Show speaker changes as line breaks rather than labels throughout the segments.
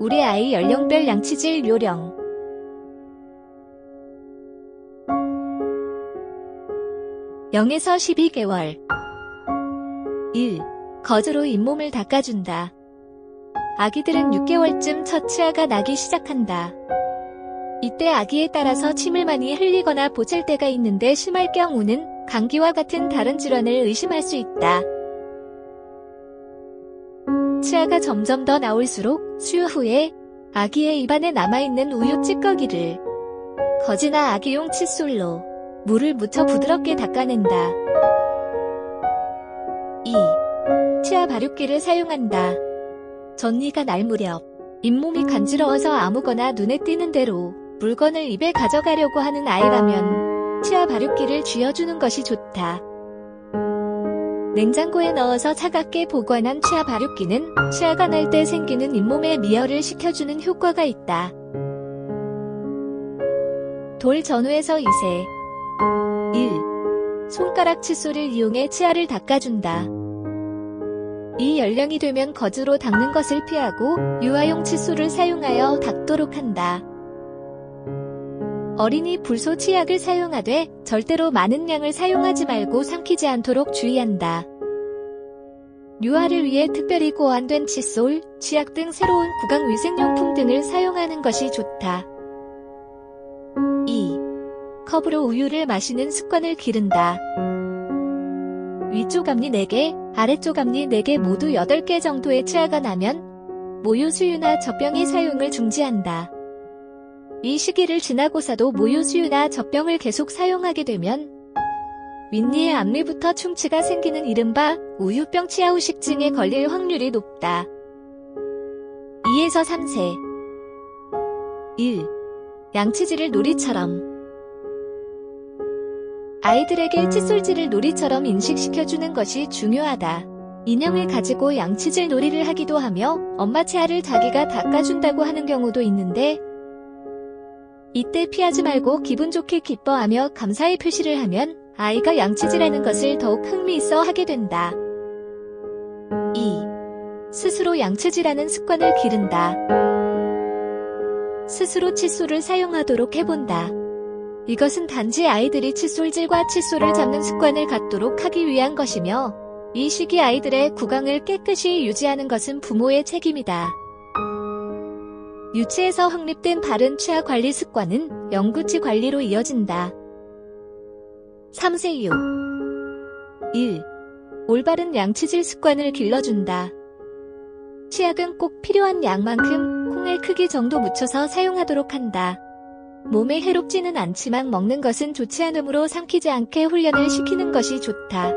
우리 아이 연령별 양치질 요령. (0에서 12개월) 1. 거즈로 잇몸을 닦아준다. 아기들은 6개월쯤 첫 치아가 나기 시작한다. 이때 아기에 따라서 침을 많이 흘리거나 보챌 때가 있는데 심할 경우는 감기와 같은 다른 질환을 의심할 수 있다. 치아가 점점 더 나올수록 수유 후에 아기의 입안에 남아있는 우유 찌꺼기를 거즈나 아기용 칫솔로 물을 묻혀 부드럽게 닦아낸다. 2. 치아 발육기를 사용한다. 전니가 날 무렵 잇몸이 간지러워서 아무거나 눈에 띄는 대로 물건을 입에 가져가려고 하는 아이라면 치아 발육기를 쥐어주는 것이 좋다. 냉장고에 넣어서 차갑게 보관한 치아 발육기는 치아가 날 때 생기는 잇몸의 미열을 식혀주는 효과가 있다. 돌 전후에서 2세 1. 손가락 칫솔을 이용해 치아를 닦아준다. 이 연령이 되면 거즈로 닦는 것을 피하고 유아용 칫솔을 사용하여 닦도록 한다. 어린이 불소 치약을 사용하되 절대로 많은 양을 사용하지 말고 삼키지 않도록 주의한다. 유아를 위해 특별히 고안된 칫솔, 치약 등 새로운 구강 위생용품 등을 사용하는 것이 좋다. 2. 컵으로 우유를 마시는 습관을 기른다. 위쪽 앞니 4개, 아래쪽 앞니 4개 모두 8개 정도의 치아가 나면 모유 수유나 젖병의 사용을 중지한다. 이 시기를 지나고서도 모유 수유나 젖병을 계속 사용하게 되면 윗니의 앞니부터 충치가 생기는 이른바 우유병 치아후식증에 걸릴 확률이 높다. 2에서 3세 1. 양치질을 놀이처럼 아이들에게 칫솔질을 놀이처럼 인식시켜주는 것이 중요하다. 인형을 가지고 양치질 놀이를 하기도 하며 엄마 치아를 자기가 닦아준다고 하는 경우도 있는데 이때 피하지 말고 기분 좋게 기뻐하며 감사의 표시를 하면 아이가 양치질하는 것을 더욱 흥미있어 하게 된다. 2. 스스로 양치질하는 습관을 기른다. 스스로 칫솔을 사용하도록 해본다. 이것은 단지 아이들이 칫솔질과 칫솔을 잡는 습관을 갖도록 하기 위한 것이며 이 시기 아이들의 구강을 깨끗이 유지하는 것은 부모의 책임이다. 유치에서 확립된 바른 치아 관리 습관은 영구치 관리로 이어진다. 3세 이후 1. 올바른 양치질 습관을 길러준다. 치약은 꼭 필요한 양만큼 콩알 크기 정도 묻혀서 사용하도록 한다. 몸에 해롭지는 않지만 먹는 것은 좋지 않으므로 삼키지 않게 훈련을 시키는 것이 좋다.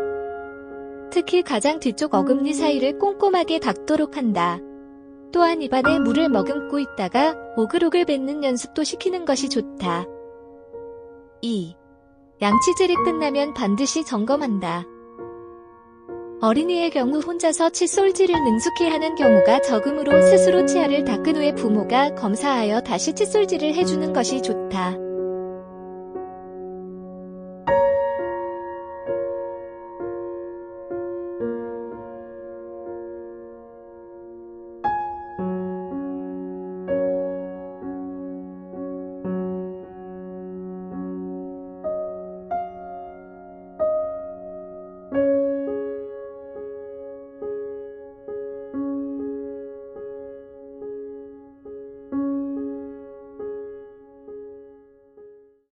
특히 가장 뒤쪽 어금니 사이를 꼼꼼하게 닦도록 한다. 또한 입안에 물을 머금고 있다가 오글오글 뱉는 연습도 시키는 것이 좋다. 2. 양치질이 끝나면 반드시 점검한다. 어린이의 경우 혼자서 칫솔질을 능숙히 하는 경우가 적으므로 스스로 치아를 닦은 후에 부모가 검사하여 다시 칫솔질을 해주는 것이 좋다.